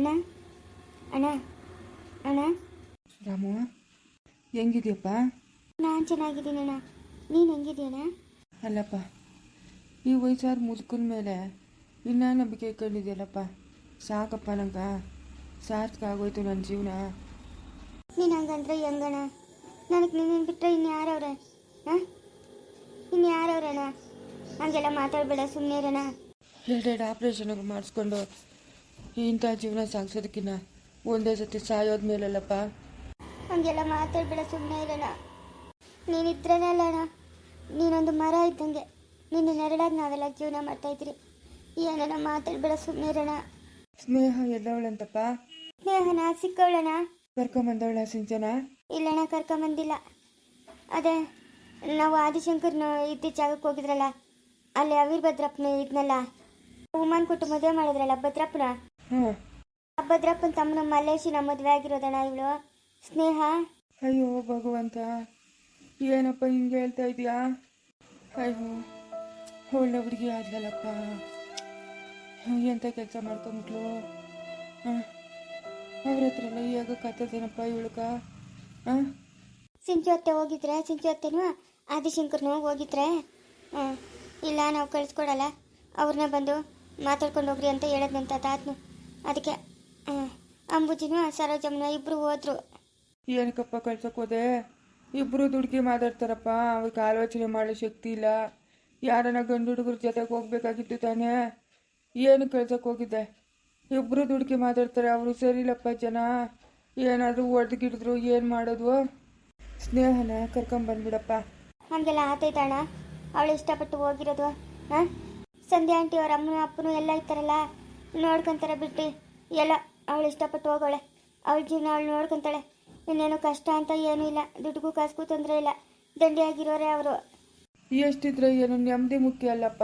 ಅಣ್ಣ? ಅಣ್ಣ? ಅಣ್ಣ? ರಾಮು ಹೆಂಗಿದ್ಯಪ್ಪ? ನಾನು ಚೆನ್ನಾಗಿದ್ದೀನಿ ಅಣ್ಣ. ನೀನು ಹೆಂಗಿದೀಯಣ್ಣ? ಅಲ್ಲಪ್ಪ ಈ ವಯಸ್ಸಾದ ಮುದುಕನ ಮೇಲೆ ಇನ್ನೂ ನಂಬಿಕೆ ಇಟ್ಕೊಂಡಿದ್ಯಲ್ಲಪ್ಪ. ಸಾಕಪ್ಪ ನಂಗೆ. ಸಾರ್ಥಕ ಆಗೋಯ್ತು ನನ್ನ ಜೀವನ. ನೀನು ಹಂಗಂದ್ರೆ ಹೆಂಗಣ್ಣ? ನನಗೆ ನಿನ್ನ ಬಿಟ್ಟರೆ ಇನ್ಯಾರವ್ರೆ ಹಾಂ? ಇನ್ಯಾರವ್ರಣ್ಣ ಹಂಗೆಲ್ಲ ಮಾತಾಡಬೇಡ ಸುಮ್ಮನೆ ಇರೋಣ ಎರಡೆರಡು ಆಪ್ರೇಷನ್ಗೆ ಮಾಡಿಸ್ಕೊಂಡು ಇಂಥ ಜೀವನ ಸಾಗಿಸೋದಕ್ಕಿನ್ನ ಒಂದೇ ಸತಿ ಸಾಯೋದ ಮೇಲಲ್ಲಪ್ಪ ಹಂಗೆಲ್ಲ ಮಾತಾಡ್ಬೇಡ ಸುಮ್ಮನೆ ಇರೋಣ. ನೀನಿದ್ರೇನೆ ಅಲ್ಲಣ್ಣ ನೀನೊಂದು ಮರ ಇದ್ದಂಗೆ. ನಿನ್ನ ನೆರಳಾಗಿ ನಾವೆಲ್ಲ ಜೀವನ ಮಾಡ್ತಾಯಿದ್ರಿ ಏನಣ್ಣ ಮಾತಾಡ್ಬೇಡ ಸುಮ್ಮನೆ ಇರೋಣ. ಸ್ನೇಹ ಎಲ್ಲವಳಂತಪ್ಪ? ಸ್ನೇಹನ ಸಿಕ್ಕವಳಣ್ಣ ಕರ್ಕೊಂಬಂದವಳ ಸಿಂಚನ? ಇಲ್ಲಣ್ಣ ಕರ್ಕೊಂಬಂದಿಲ್ಲ. ಅದೇ ನಾವು ಆದಿಶಂಕರ್ನ ಇದ್ದ ಜಾಗಕ್ಕೆ ಹೋಗಿದ್ರಲ್ಲ ಅಲ್ಲಿ ಅವಿರ್ ಭದ್ರಪ್ಪನ ಇದ್ನಲ್ಲ ಉಮಾನ್ ಕೊಟ್ಟು ಮದುವೆ ಮಾಡಿದ್ರಲ್ಲ ಭದ್ರಪ್ಪನ? ಹಾಂ ಆ ಭದ್ರಪ್ಪನ ತಮ್ಮನ ಮಲ್ಲೇಶಿನ ಮದುವೆ ಆಗಿರೋದಣ್ಣ ಇವಳು? ಸ್ನೇಹ? ಅಯ್ಯೋ ಭಗವಂತ ಏನಪ್ಪ ಹಿಂಗೆ ಹೇಳ್ತಾ ಇದೀಯಾ? ಅಯ್ಯೋ ಒಳ್ಳೆ ಹುಡುಗಿ ಆದ್ಲಲ್ಲಪ್ಪ ಎಂಥ ಕೆಲಸ ಮಾಡ್ಕೊಂಬಿಟ್ಲು ಹಾಂ? ಅವ್ರ ಹತ್ರ ಎಲ್ಲ ಈಗ ಕತ್ತದೇನಪ್ಪ ಇವಳಕ ಹಾಂ? ಸಿಂಚು ಅತ್ತೆ ಹೋಗಿದ್ರೆ ಸಿಂಚು ಅತ್ತೆನೂ ಆದಿಶಂಕರ್ನು ಹೋಗಿದ್ರೆ? ಹ್ಞೂ ಇಲ್ಲ ನಾವು ಕಳಿಸ್ಕೊಡಲ್ಲ. ಅವ್ರನ್ನ ಬಂದು ಮಾತಾಡ್ಕೊಂಡು ಹೋಗ್ರಿ ಅಂತ ಹೇಳದ್ನಂತ ತಾತನು. ಅದಕ್ಕೆ ಅಂಬುಜಿನ ಸರೋಜಮ್ಮನ ಇಬ್ಬರು ಹೋದ್ರು. ಏನಕ್ಕಪ್ಪ ಕಳ್ಸೋಕೆ ಹೋದೆ? ಇಬ್ಬರು ದುಡ್ಕಿ ಮಾತಾಡ್ತಾರಪ್ಪ ಅವ್ರಿಗೆ ಆಲೋಚನೆ ಮಾಡೋ ಶಕ್ತಿ ಇಲ್ಲ. ಯಾರನ್ನ ಗಂಡು ಹುಡುಗರ ಜೊತೆಗೆ ಹೋಗ್ಬೇಕಾಗಿತ್ತು ತಾನೇ? ಏನು ಕಳ್ಸೋಕೆ ಹೋಗಿದ್ದೆ? ಇಬ್ಬರು ದುಡ್ಕಿ ಮಾತಾಡ್ತಾರೆ ಅವರು ಸರಿಲ್ಲಪ್ಪ ಜನ. ಏನಾದರೂ ಹೊಡೆದ್ಗಿಡಿದ್ರು ಏನು ಮಾಡೋದು? ಸ್ನೇಹನ ಕರ್ಕೊಂಬಂದ್ಬಿಡಪ್ಪ ಹಂಗೆಲ್ಲ ಆತೈತಣ್ಣ ಅವಳು ಇಷ್ಟಪಟ್ಟು ಹೋಗಿರೋದು ಹಾಂ ಸಂಧ್ಯಾ ಆಂಟಿ ಅವ್ರ ಅಮ್ಮನ ಅಪ್ಪನು ಎಲ್ಲ ಇರ್ತಾರಲ್ಲ ನೋಡ್ಕೊಂತಾರೆ ಬಿಟ್ಟು. ಎಲ್ಲ ಅವಳು ಇಷ್ಟಪಟ್ಟು ಹೋಗೋಳೆ. ಅವಳ ಜೀವನ ಅವಳು ನೋಡ್ಕೊಂತಾಳೆ. ಇನ್ನೇನು ಕಷ್ಟ ಅಂತ ಏನೂ ಇಲ್ಲ. ದುಡ್ಡಿಗೂ ಕಾಸ್ಗೂ ತೊಂದರೆ ಇಲ್ಲ. ದಂಡಿಯಾಗಿರೋರೆ ಅವರು. ಎಷ್ಟಿದ್ರೆ ಏನು ನೆಮ್ಮದಿ ಮುಖ್ಯ ಅಲ್ಲಪ್ಪ?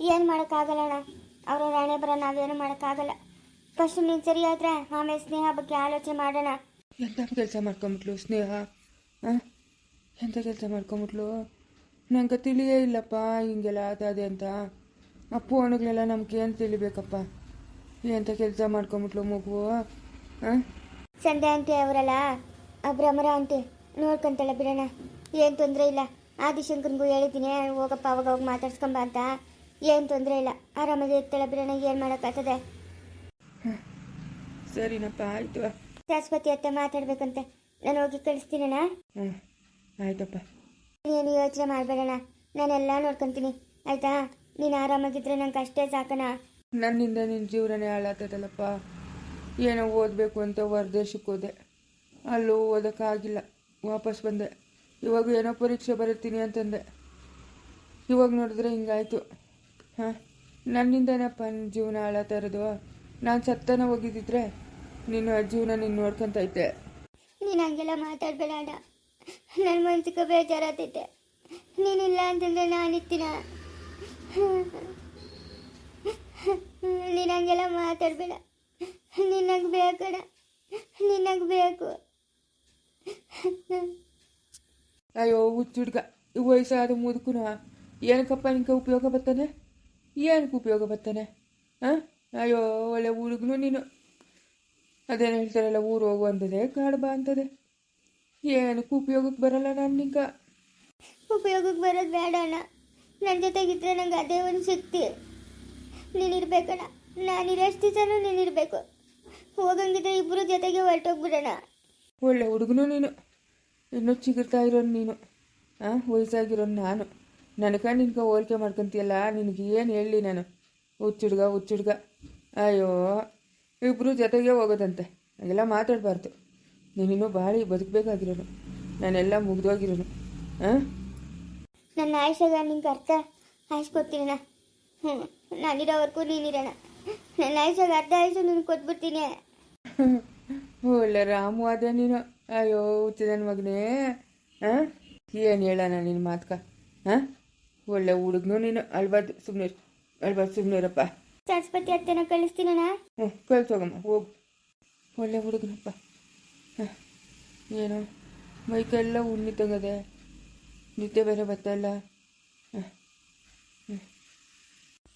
ಏನು ಮಾಡೋಕ್ಕಾಗಲ್ಲ ಅಣ್ಣ. ಅವರ ರಾಣೆ ಬರ ನಾವೇನು ಮಾಡೋಕ್ಕಾಗಲ್ಲ. ಫಸ್ಟ್ ನೀನು ಸರಿ ಆದರೆ ಆಮೇಲೆ ಸ್ನೇಹ ಬಗ್ಗೆ ಆಲೋಚನೆ ಮಾಡೋಣ. ಎಂಥ ಕೆಲಸ ಮಾಡ್ಕೊಂಬಿಟ್ಲು ಸ್ನೇಹ? ಹಾಂ? ಎಂಥ ಕೆಲಸ ಮಾಡ್ಕೊಂಬಿಟ್ಲು? ನಂಗೆ ತಿಳಿಯೇ ಇಲ್ಲಪ್ಪ ಹಿಂಗೆಲ್ಲ ಅದಾದೆ ಅಂತ. ಅಪ್ಪು ಅಣಗಳೆಲ್ಲ ನಮ್ಗೆ ಏನು ತಿಳಿಬೇಕಪ್ಪ? ಎಂಥ ಕೆಲಸ ಮಾಡ್ಕೊಂಬಿಟ್ಲು ಮಗು ಹಾಂ ಸಂಧ್ಯಾ ಆಂಟಿ ಅವರಲ್ಲ? ಆ ಭ್ರಮರ ಆಂಟಿ ನೋಡ್ಕೊಂತಾಳೆ ಬಿಡೋಣ. ಏನು ತೊಂದರೆ ಇಲ್ಲ. ಆದಿಶಂಕರ್ಗೂ ಹೇಳಿದ್ದೀನಿ ಹೋಗಪ್ಪ ಅವಾಗ ಹೋಗಿ ಮಾತಾಡ್ಸ್ಕೊಂಬ ಅಂತ. ಏನು ತೊಂದರೆ ಇಲ್ಲ. ಆರಾಮಾಗಿ ಇರ್ತಾಳೆ ಬಿಡೋಣ ಏನು ಮಾಡೋಕ್ಕಾಗ್ತದೆ? ಸರಿನಪ್ಪ ಆಯಿತು ಸರಸ್ವತಿ ಅತ್ತೆ ಮಾತಾಡ್ಬೇಕಂತೆ. ನಾನು ಹೋಗಿ ಕಳಿಸ್ತೀನಣ್ಣ. ಹ್ಞೂ ಆಯ್ತಪ್ಪ. ನೀನು ಯೋಚನೆ ಮಾಡಬೇಡಣ್ಣ. ನಾನೆಲ್ಲ ನೋಡ್ಕೊಂತೀನಿ. ಆಯ್ತಾ? ನೀನು ಆರಾಮಾಗಿದ್ರೆ ನಂಗೆ ಅಷ್ಟೇ ಸಾಕಣ ನನ್ನಿಂದ ನಿನ್ನ ಜೀವನನೇ ಹಾಳಾಗ್ತದಲ್ಲಪ್ಪ. ಏನೋ ಓದಬೇಕು ಅಂತ ಹೊರದೇಶಕ್ಕೆ ಹೋದೆ ಅಲ್ಲೂ ಓದೋಕ್ಕಾಗಿಲ್ಲ. ವಾಪಸ್ ಬಂದೆ. ಇವಾಗ ಏನೋ ಪರೀಕ್ಷೆ ಬರೀತೀನಿ ಅಂತಂದೆ. ಇವಾಗ ನೋಡಿದ್ರೆ ಹಿಂಗಾಯ್ತು. ಹಾಂ? ನನ್ನಿಂದನಪ್ಪ ನಿನ್ನ ಜೀವನ ಹಾಳಾಗ್ತಾ ಇರೋದು. ನಾನು ಸತ್ತನ ಹೋಗಿದ್ದಿದ್ರೆ ನಿನ್ನ ಜೀವನ ನೀನು ನೋಡ್ಕೊತೈತೆ. ನೀನು ಹಂಗೆಲ್ಲ ಮಾತಾಡಬೇಡ ನನ್ನ ಮನಸ್ಸಿಗೆ ಬೇಜಾರಾತೈತೆ ನೀನಿಲ್ಲ ಅಂತಂದ್ರೆ ನಾನಿತ್ತೀನ ನೀನು ಹಂಗೆಲ್ಲ ಮಾತಾಡಬೇಡ. ನಿನಗೆ ಬೇಕಡ ನಿನಗೆ ಬೇಕು. ಅಯ್ಯೋ ಹುಚ್ಚುಡ್ಗ ಈ ವಯಸ್ಸಾದ ಮುದುಕುನ ಏನಕ್ಕಪ್ಪ ನಿನಗೆ ಉಪಯೋಗ ಬರ್ತಾನೆ ಏನಕ್ಕೆ ಉಪಯೋಗ ಬರ್ತಾನೆ ಹಾಂ ಅಯ್ಯೋ ಒಳ್ಳೆ ಹುಡುಗನು ನೀನು. ಅದೇನು ಹೇಳ್ತಾರಲ್ಲ ಊರು ಹೋಗು ಅಂತದೆ ಕಾಡು ಬಾ ಅಂತದೆ ಏನಕ್ಕೆ ಉಪಯೋಗಕ್ಕೆ ಬರಲ್ಲ ನಾನು ನಿಂಗ ಉಪಯೋಗಕ್ಕೆ ಬರೋದು ಬೇಡ ಅಣ್ಣ ನನ್ನ ಜೊತೆಗಿದ್ರೆ ನಂಗೆ ಅದೇ ಒಂದು ಶಕ್ತಿ. ನೀನಿರ್ಬೇಕಣ್ಣ. ನಾನಿರೋಷ್ಟು ದಿವಸನೂ ನೀನಿರಬೇಕು. ಹೋಗಂಗಿದ್ರೆ ಇಬ್ಬರು ಜೊತೆಗೆ ಹೊರಟೋಗ್ಬಿಡೋಣ. ಒಳ್ಳೆ ಹುಡುಗನು ನೀನು. ಇನ್ನೂ ಚಿಗುರ್ತಾ ಇರೋನು ನೀನು. ಹಾಂ ವಯಸ್ಸಾಗಿರೋ ನಾನು. ನನಗೆ ನಿನ್ಗೆ ಹೋಲಿಕೆ ಮಾಡ್ಕೊಂತೀಯಲ್ಲ ನಿನಗೆ ಏನು ಹೇಳಲಿ ನಾನು? ಹುಚ್ಚುಡ್ಗ ಹುಚ್ಚುಡ್ಗ. ಅಯ್ಯೋ ಇಬ್ಬರು ಜೊತೆಗೆ ಹೋಗೋದಂತೆ. ಹಾಗೆಲ್ಲ ಮಾತಾಡಬಾರ್ದು. ನೀನಿನ್ನೂ ಭಾಳ ಬದುಕಬೇಕಾಗಿರೋನು. ನಾನೆಲ್ಲ ಮುಗ್ದೋಗಿರೋನು. ಹಾಂ ನನ್ನ ಆಯುಷ್ಯಾಗ ನಿಂಗೆ ಅರ್ಥ. ಆಯ್ಸ್ಕೊತೀನಣ್ಣ ಹ್ಞೂ ನಾನಿರೋವರೆಗೂ ನೀನಿರೋಣ. ನನ್ನ ಆಯ್ಸಾಗ ಅರ್ಧ ಆಯುಷ ನಿನ್ ಕೊಟ್ಬಿಡ್ತೀನಿ. ಒಳ್ಳೆ ರಾಮು ಆದ್ರೆ ನೀನು. ಅಯ್ಯೋ ಹುಚ್ಚ ನನ್ನ ಮಗನೇ. ಹಾಂ? ಏನು ಹೇಳೋಣ ನಿನ್ನ ಮಾತ್ಕ? ಹಾಂ? ಒಳ್ಳೆ ಹುಡುಗನು ನೀನು. ಅಳ್ಬಾರ್ದು ಸುಮ್ಮನೆ ಅಳ್ಬಾರ್ದು ಸುಮ್ಮನೆ ಇರಪ್ಪ. ಸರಸ್ವತಿ ಅತ್ತೆನ ಕಳಿಸ್ತೀನಣ್ಣ ಹ್ಞೂ ಕಳ್ಸೋಗಮ್ಮ ಹೋಗು. ಒಳ್ಳೆ ಹುಡುಗನಪ್ಪ. ಹಾಂ ಏನು ಮೈಕೆಲ್ಲ ಉಣ್ಣಿ ತೆಗದೆ. ನಿದ್ದೆ ಬೇರೆ ಬತ್ತಲ್ಲ. ಹಾಂ.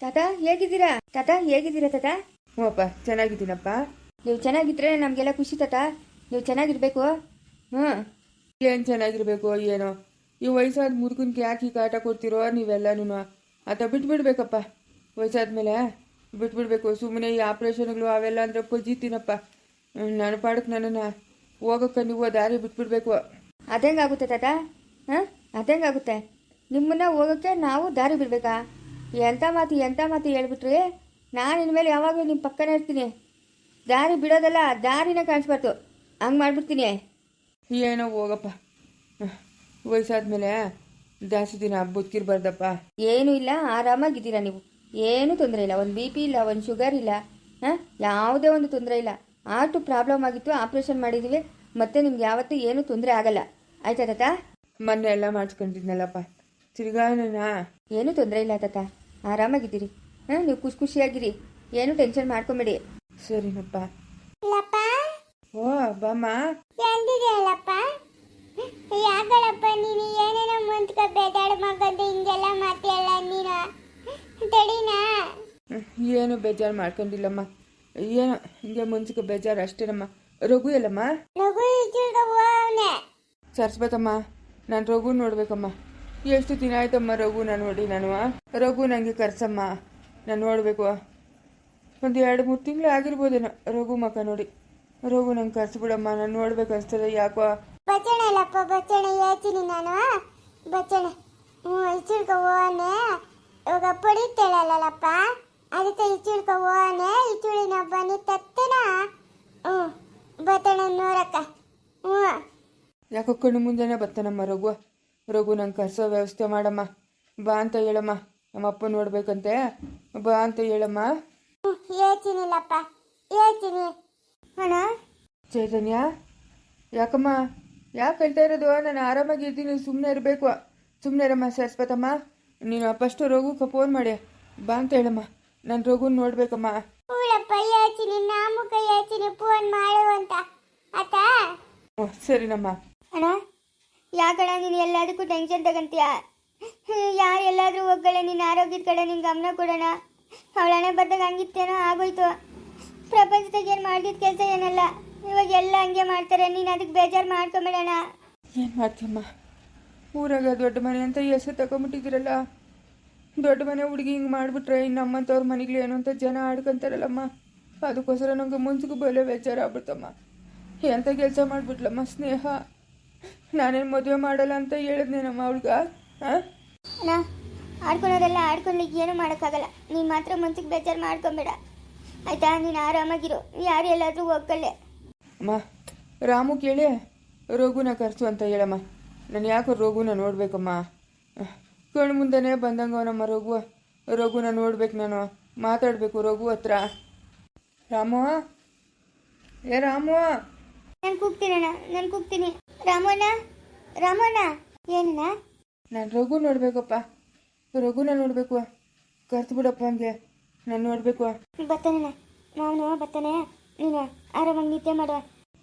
ತಾತ ಹೇಗಿದ್ದೀರಾ? ತಾತ ಹೇಗಿದ್ದೀರಾ ತಾತ? ಹ್ಞೂ ಅಪ್ಪ ಚೆನ್ನಾಗಿದ್ದೀನಪ್ಪ. ನೀವು ಚೆನ್ನಾಗಿದ್ರೆ ನಮಗೆಲ್ಲ ಖುಷಿ ತಾತ. ನೀವು ಚೆನ್ನಾಗಿರ್ಬೇಕು. ಹ್ಞೂ ಏನು ಚೆನ್ನಾಗಿರ್ಬೇಕು ಏನೋ. ಈ ವಯಸ್ಸಾದ ಮುದುಕನ್ಗೆ ಯಾಕೆ ಈ ಕಾಟ ಕೊಡ್ತಿರೋ ನೀವೆಲ್ಲನೂ ಆತ ಬಿಟ್ಬಿಡ್ಬೇಕಪ್ಪ. ವಯಸ್ಸಾದ್ಮೇಲೆ ಬಿಟ್ಬಿಡ್ಬೇಕು. ಸುಮ್ಮನೆ ಈ ಆಪ್ರೇಷನ್ಗಳು ಅವೆಲ್ಲ ಅಂದ್ರೆ ಪಜಿತೀನಪ್ಪ ನನ್ನ ಪಾಡಕ್ಕೆ ನನ್ನನ್ನು ಹೋಗೋಕ್ಕೆ ನೀವು ದಾರಿ ಬಿಟ್ಬಿಡ್ಬೇಕು. ಅದಂಗಾಗುತ್ತೆ ತಾತ. ಹಾಂ ಅದಂಗಾಗುತ್ತೆ. ನಿಮ್ಮನ್ನ ಹೋಗೋಕ್ಕೆ ನಾವು ದಾರಿ ಬಿಡಬೇಕಾ? ಎಂಥ ಮಾತು ಎಂಥ ಮಾತು ಹೇಳ್ಬಿಟ್ರಿ? ನಾನು ಇನ್ಮೇಲೆ ಯಾವಾಗಲೂ ನಿಮ್ಮ ಪಕ್ಕನೇ ಇರ್ತೀನಿ. ದಾರಿ ಬಿಡೋದಲ್ಲ ದಾರಿನ ಕಾಣಿಸ್ಬಾರ್ದು. ಹಂಗೆ ಮಾಡಿಬಿಡ್ತೀನಿ. ಏನೋ ಹೋಗಪ್ಪ. ವಯಸ್ಸಾದ್ಮೇಲೆ ಜಾಸ್ತಿ ದಿನ ಬದುಕಿರ್ಬಾರ್ದಪ್ಪ. ಏನೂ ಇಲ್ಲ ಆರಾಮಾಗಿದ್ದೀರಾ ನೀವು? ಏನೂ ತೊಂದರೆ ಇಲ್ಲ. ಒಂದು ಬಿ ಪಿ ಇಲ್ಲ ಒಂದು ಶುಗರ್ ಇಲ್ಲ. ಹಾಂ ಯಾವುದೇ ಒಂದು ತೊಂದರೆ ಇಲ್ಲ. ಆಟು ಪ್ರಾಬ್ಲಮ್ ಆಗಿತ್ತು ಆಪ್ರೇಷನ್ ಮಾಡಿದ್ದೀವಿ ಮತ್ತೆ ನಿಮ್ಗೆ ಯಾವತ್ತೂ ಏನೂ ತೊಂದರೆ ಆಗಲ್ಲ. ಆಯ್ತಾ ತಾತ? ಮೊನ್ನೆ ಎಲ್ಲ ಮಾಡಿಸ್ಕೊಂಡಿದ್ನಲ್ಲಪ್ಪ. ತಿರ್ಗಾನ ಏನೂ ತೊಂದರೆ ಇಲ್ಲ ತಾತ. ಆರಾಮಾಗಿದ್ದೀರಿ. ಹಾಂ ನೀವು ಖುಷಿ ಖುಷಿಯಾಗಿರಿ. ಏನು ಟೆನ್ಷನ್ ಮಾಡ್ಕೊಬೇಡಿ. ಸರಿನಪ್ಪ. ಓ ಬಾಮ್ಮ ಎಂದಿದೆಯಲ್ಲಪ್ಪ ಯಾಕಳಪ್ಪ ನೀನು ಏನೇನೋ ಮುಂದ್ಕ ಬೇದಾಡ ಮಗಂದು ಹಿಂಗೆಲ್ಲ ಮಾತಿಯಲ್ಲ ನೀನು? ತಡಿನಾ? ಏನು ಬೇಜಾರು ಮಾಡ್ಕೊಂಡಿಲ್ಲಮ್ಮ. ಏನೋ ಹಿಂಗೆ ಮುಂಚೆ ಬೇಜಾರು ಅಷ್ಟೇನಮ್ಮ. ರಘು ಎಲ್ಲಮ್ಮ? ಹೋಗ್ನೆ ಸರ್ಸ್ಬೇಕಮ್ಮ. ನಾನು ರಘು ನೋಡ್ಬೇಕಮ್ಮ. ಎಷ್ಟು ದಿನ ಆಯ್ತಮ್ಮ ರಘು ನಾನು ನೋಡಿ ನಾನು ರಘು ನನಗೆ ಕರ್ಸಮ್ಮ ನಾನು ನೋಡಬೇಕು ಒಂದು ಎರಡು ಮೂರು ತಿಂಗಳು ಆಗಿರ್ಬೋದೇನೋ ರಘು ಮಕ್ಕ ನೋಡಿ. ರಘು ನಂಗೆ ಕರ್ಸ್ಬಿಡಮ್ಮ ನಾನು ನೋಡ್ಬೇಕು ಅನ್ಸ್ತದೆ ಯಾಕೋ. ಬಚ್ಚಣ ಇಲ್ಲಪ್ಪ ಬಚ್ಚಣ ಹೇಳ್ತೀನಿ ನಾನು ಬಚ್ಚಣ ಹ್ಞೂ ಇಚ್ಚಿಡ್ಕ ಹೋನೆ ಇವಾಗ ಪಡಿತೇಳಲ್ಲಪ್ಪ ಅದಕ್ಕೆ ಇಚ್ಚಿಡ್ಕ ಹೋನೆ ಇಚ್ಚುಳಿನ ಬನ್ನಿ ತತ್ತನ. ಹ್ಞೂ ಬತ್ತಣ ನೋಡಕ್ಕ ಹ್ಞೂ ಯಾಕೋ ಕಣ್ಣು ಮುಂದೆನೇ ಬರ್ತಾನಮ್ಮ ರಘು. ರಘು ನಂಗೆ ಕರ್ಸೋ ವ್ಯವಸ್ಥೆ ಮಾಡಮ್ಮ. ಬಾ ಅಂತ ಹೇಳಮ್ಮ. ನಮ್ಮ ಅಪ್ಪ ನೋಡ್ಬೇಕಂತೆ. ಬಾ ಅಂತ ಹೇಳಮ್ಮ. ಹೇಳ್ತೀನಿಲ್ಲಪ್ಪ ಹೇಳ್ತೀನಿ ಅಣ್ಣ? ಚೈತನ್ಯ ಯಾಕಮ್ಮ? ಯಾಕೆ ಹೇಳ್ತಾ ಇರೋದು? ನಾನು ಆರಾಮಾಗಿ ಇದ್ದೀನಿ ಸುಮ್ಮನೆ ಇರಬೇಕು. ಸುಮ್ಮನೆ ಇರಮ್ಮ ಸರಸ್ವತಮ್ಮ ನೀನು ಫಸ್ಟ್ ರಘುಕ್ಕೆ ಫೋನ್ ಮಾಡಿ. ಬಾ ಅಂತ ಹೇಳಮ್ಮ. ನಾನು ರಘುನ ನೋಡ್ಬೇಕಮ್ಮ. ಹೂಳಪ್ಪ ಹೇಳ್ತೀನಿ. ನಾಮುಕ ಹೇಳ್ತೀನಿ. ಫೋನ್ ಮಾಡು ಅಂತ. ಆತ? ಸರಿನಮ್ಮ. ಅಣ್ಣ? ಯಾಕಣ್ಣ, ನೀನು ಎಲ್ಲದಕ್ಕೂ ಟೆನ್ಷನ್ ತಗಂತೀಯ? ಯಾರು ಎಲ್ಲಾದ್ರೂ ಹೋಗಲ್ಲ ನಿನ್ನ ಆರೋಗ್ಯದ ಕಡೆ ನಿನ್ನ ಗಮನ ಕೊಡೋಣ. ಅವಳನೆ ಬರ್ದಾಗ ಹಂಗಿತ್ತೇನೋ, ಆಗೋಯ್ತು. ಪ್ರಪಂಚದಾಗ ಏನು ಮಾಡಿದ ಕೆಲಸ ಏನಲ್ಲ. ಇವಾಗ ಎಲ್ಲ ಹಂಗೆ ಮಾಡ್ತಾರೆ, ನೀನು ಅದಕ್ಕೆ ಬೇಜಾರು ಮಾಡ್ಕೊಂಬೇಡಣ ಏನು ಮಾಡ್ತೀಯಮ್ಮ? ಊರಾಗ ದೊಡ್ಡ ಮನೆ ಅಂತ ಹೆಸರು ತಗೊಂಬಿಟ್ಟಿದ್ದೀರಲ್ಲ? ದೊಡ್ಡ ಮನೆ ಹುಡುಗಿ ಹಿಂಗೆ ಮಾಡಿಬಿಟ್ರೆ ಇನ್ನು ನಮ್ಮಂಥವ್ರ ಮನೆಗಳು ಏನು ಅಂತ ಜನ ಆಡ್ಕೊಂತಾರಲ್ಲಮ್ಮ? ಅದಕ್ಕೋಸ್ಕರ ನಂಗೆ ಮುನ್ಸಿಗೂ ಬಲೆ ಬೇಜಾರಾಗ್ಬಿಡ್ತಮ್ಮ. ಎಂಥ ಕೆಲಸ ಮಾಡಿಬಿಟ್ಲಮ್ಮ, ಸ್ನೇಹ? ನಾನೇನು ಮದುವೆ ಮಾಡಲ್ಲ ಅಂತ ಹೇಳಿದ್ನೇನಮ್ಮ ಅವಳ್ಗ ಹಾಂ ಆಡ್ಕೊಂಡು ಏನು ಮಾಡೋಕ್ಕಾಗಲ್ಲ. ನೀನು ಮಾತ್ರ ಮನ್ಸಿಗೆ ಬೇಜಾರು ಮಾಡ್ಕೊಂಬೇಡ. ಆಯ್ತಾ? ನೀನು ಆರಾಮಾಗಿರು. ಯಾರು ಎಲ್ಲಾದರೂ ಹೋಗ್ಕೊಳ್ಳೆ. ಅಮ್ಮ ರಾಮು ಕೇಳಿ ರೋಗುನ ಕರೆಸು ಅಂತ ಹೇಳಮ್ಮ. ನಾನು ಯಾಕೋ ರೋಗುನ ನೋಡ್ಬೇಕಮ್ಮ. ಕಣ್ಣು ಮುಂದೆನೇ ಬಂದಂಗವನಮ್ಮ ರಘು. ರಘುನ ನೋಡ್ಬೇಕು ನಾನು. ಮಾತಾಡಬೇಕು ರಘು ಹತ್ರ. ರಾಮು? ಏ ರಾಮು? ನಾನು ಕೂಗ್ತೀನಿ ಅಣ್ಣ ನಾನು ಕೂಗ್ತೀನಿ. ರಾಮಣ್ಣ ರಾಮಣ್ಣ ಏನಣ್ಣ ನಾನು ರಘು ನೋಡ್ಬೇಕಪ್ಪ. ರಘುನ ನೋಡಬೇಕು. ಕರ್ತು ಬಿಡಪ್ಪ ಹಂಗೆ. ನಾನು ನೋಡಬೇಕು. ಬರ್ತಾನಣ್ಣ ನಾನು ಬರ್ತಾನೆ. ನೀನು ಆರಾಮಾಗಿ ನಿದ್ದೆ ಮಾಡುವ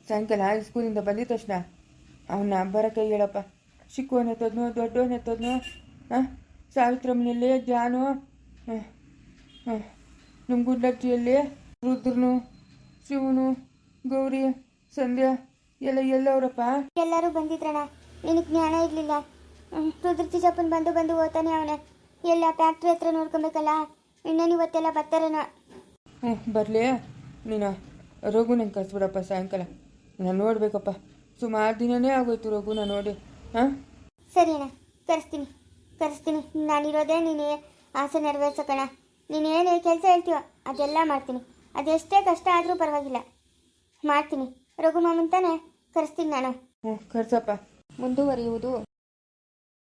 ಸಾಯಂಕಾಲ ಸ್ಕೂಲಿಂದ ಬಂದಿದ ತಕ್ಷಣ ಅವನ್ನ ಬರೋಕ್ಕೆ ಹೇಳಪ್ಪ. ಚಿಕ್ಕವನ್ ಎತ್ತೋದ್ನು ದೊಡ್ಡವನ್ ಎತ್ತೋದ್ನು ಹಾಂ? ಸಾವಿತ್ರಮ್ಮನಲ್ಲಿ ಜಾನು ಹಾಂ ಹಾಂ. ನಮ್ಮ ರುದ್ರನು ಶಿವನು ಗೌರಿ. ಸಂಧ್ಯಾ ಎಲ್ಲ ಎಲ್ಲವ್ರಪ್ಪ? ಎಲ್ಲರೂ ಬಂದಿದ್ರಣ್ಣ. ನಿನಗೆ ಜ್ಞಾನ ಇರಲಿಲ್ಲ. ರುದ್ರ ಚಿಕ್ಕಪ್ಪನ ಬಂದು ಬಂದು ಓದ್ತಾನೆ ಅವನೇ. ಎಲ್ಲ ಫ್ಯಾಕ್ಟ್ರಿ ಹತ್ರ ನೋಡ್ಕೊಬೇಕಲ್ಲ? ಇನ್ನೇನು ಇವತ್ತೆಲ್ಲ ಬರ್ತಾರೇನ. ಹ್ಞೂ ನೀನ ನೀನು ರಘು ನಂಗೆ ಕಳಿಸ್ಬಿಡಪ್ಪ ಸಾಯಂಕಾಲ. ನಾನು ನೋಡ್ಬೇಕಪ್ಪ. ಸುಮಾರು ದಿನನೇ ಆಗೋಯ್ತು ರಘುನ ನೋಡಿ. ಹಾಂ? ಸರಿ ಅಣ್ಣ ಕರೆಸ್ತೀನಿ. ಕರೆಸ್ತೀನಿ ನಾನಿರೋದೇ ನೀನು ಆಸೆ ನೆರವೇರ್ಸೋಕಣ. ನೀನು ಏನು ಕೆಲಸ ಹೇಳ್ತೀವೋ ಅದೆಲ್ಲ ಮಾಡ್ತೀನಿ. ಅದೆಷ್ಟೇ ಕಷ್ಟ ಆದರೂ ಪರವಾಗಿಲ್ಲ. ಮಾಡ್ತೀನಿ. ರಘು ಮಾಮನ್ ತಾನೆ ಕರೆಸ್ತೀನಿ ನಾನು. ಹ್ಞೂ ಕರ್ಸಪ್ಪ. ಮುಂದುವರಿಯುವುದು